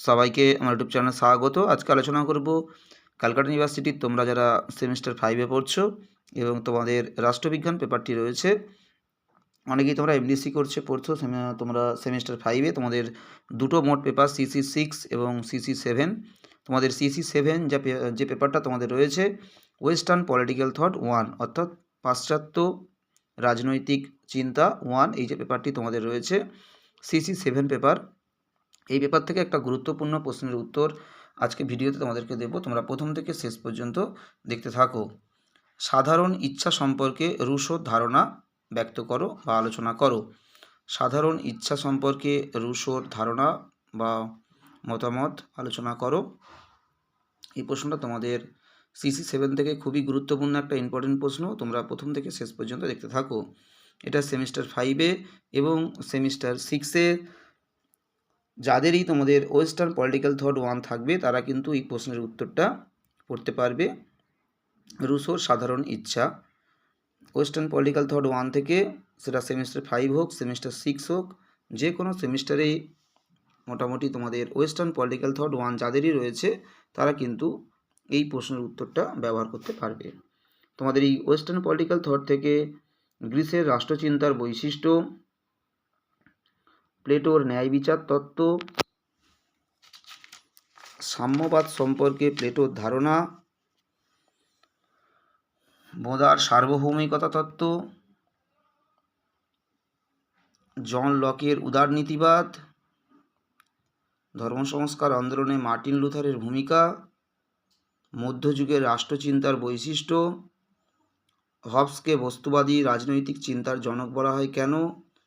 সবাইকে আমার ইউটিউব চ্যানেলে স্বাগত। আজকে আলোচনা করব ক্যালকাটা ইউনিভার্সিটির তোমরা যারা সেমিস্টার ফাইভে পড়ছো এবং তোমাদের রাষ্ট্রবিজ্ঞান পেপারটি রয়েছে, অনেকেই তোমরা এমডিসি করছে, পড়ছো তোমরা সেমিস্টার ফাইভে তোমাদের দুটো মোট পেপার সিসি সিক্স এবং সিসি সেভেন তোমাদের সিসি সেভেন যা যে পেপারটা তোমাদের রয়েছে ওয়েস্টার্ন পলিটিক্যাল থট ওয়ান অর্থাৎ পাশ্চাত্য রাজনৈতিক চিন্তা ওয়ান এই যে পেপারটি তোমাদের রয়েছে সিসি সেভেন পেপার এই ব্যাপার থেকে একটা গুরুত্বপূর্ণ প্রশ্নের উত্তর আজকে ভিডিওতে তোমাদেরকে দেবো। তোমরা প্রথম থেকে শেষ পর্যন্ত দেখতে থাকো। সাধারণ ইচ্ছা সম্পর্কে রুশোর ধারণা ব্যক্ত করো বা আলোচনা করো। সাধারণ ইচ্ছা সম্পর্কে রুশোর ধারণা বা মতামত আলোচনা করো। এই প্রশ্নটা তোমাদের সিসি সেভেন থেকে খুবই গুরুত্বপূর্ণ একটা ইম্পর্টেন্ট প্রশ্ন। তোমরা প্রথম থেকে শেষ পর্যন্ত দেখতে থাকো। এটা সেমিস্টার ফাইভে এবং সেমিস্টার সিক্সে যাদেরই তোমাদের ওয়েস্টার্ন পলিটিক্যাল থট ওয়ান থাকবে, তারা কিন্তু এই প্রশ্নের উত্তরটা পড়তে পারবে। রুশোর সাধারণ ইচ্ছা। ওয়েস্টার্ন পলিটিক্যাল থট ওয়ান থেকে সেটা সেমিস্টার ফাইভ হোক সেমিস্টার সিক্স হোক যে কোনো সেমিস্টারেই মোটামুটি তোমাদের ওয়েস্টার্ন পলিটিক্যাল থট ওয়ান যাদেরই রয়েছে, তারা কিন্তু এই প্রশ্নের উত্তরটা ব্যবহার করতে পারবে। তোমাদের এই ওয়েস্টার্ন পলিটিক্যাল থট থেকে গ্রিসের রাষ্ট্রচিন্তার বৈশিষ্ট্য প্লেটোর ন্যায় বিচার তত্ত্ব, সাম্যবাদ সম্পর্কে প্লেটোর ধারণা বোদার সার্বভৌমিকতা তত্ত্ব, জন লকের উদারনীতিবাদ ধর্ম সংস্কার আন্দোলনে মার্টিন লুথারের ভূমিকা, মধ্যযুগের রাষ্ট্রচিন্তার বৈশিষ্ট্য, হবসকে বস্তুবাদী রাজনৈতিক চিন্তার জনক বলা হয় কেন?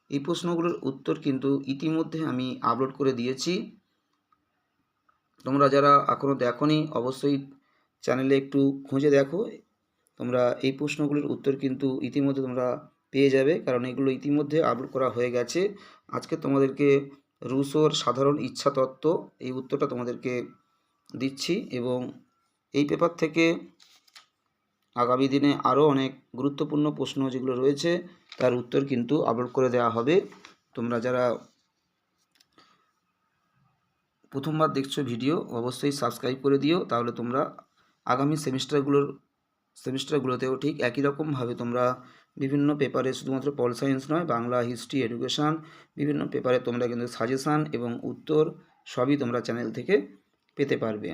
এই প্রশ্নগুলোর উত্তর কিন্তু ইতিমধ্যে আমি আপলোড করে দিয়েছি। তোমরা যারা এখনও দেখোনি, অবশ্যই চ্যানেলে একটু খুঁজে দেখো। তোমরা এই প্রশ্নগুলির উত্তর কিন্তু ইতিমধ্যে তোমরা পেয়ে যাবে, কারণ এগুলো ইতিমধ্যে আপলোড করা হয়ে গেছে। আজকে তোমাদেরকে রুশোর সাধারণ ইচ্ছা তত্ত্ব এই উত্তরটা তোমাদেরকে দিচ্ছি এবং এই পেপার থেকে আগামী দিনে আরও অনেক গুরুত্বপূর্ণ প্রশ্ন যেগুলো রয়েছে তার উত্তর কিন্তু আপলোড করে দেওয়া হবে। তোমরা যারা প্রথমবার দেখছ ভিডিও অবশ্যই সাবস্ক্রাইব করে দিও, তাহলে তোমরা আগামী সেমিস্টারগুলোর, সেমিস্টারগুলোতেও ঠিক একই রকমভাবে তোমরা বিভিন্ন পেপারে শুধুমাত্র পল সায়েন্স নয়, বাংলা হিস্ট্রি এডুকেশান বিভিন্ন পেপারে তোমরা কিন্তু সাজেশান এবং উত্তর সবই তোমরা চ্যানেল থেকে পেতে পারবে।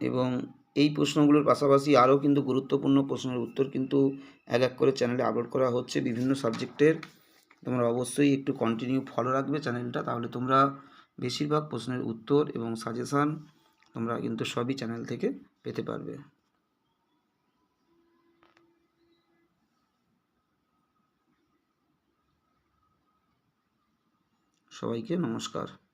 এবং এই প্রশ্নগুলোর পাশাপাশি আরও কিন্তু গুরুত্বপূর্ণ প্রশ্নের উত্তর কিন্তু এক এক করে চ্যানেলে আপলোড করা হচ্ছে বিভিন্ন সাবজেক্টের। তোমরা অবশ্যই একটু কন্টিনিউ ফলো রাখবে চ্যানেলটা, তাহলে তোমরা বেশিরভাগ প্রশ্নের উত্তর এবং সাজেশান তোমরা কিন্তু সবই চ্যানেল থেকে পেতে পারবে। সবাইকে নমস্কার।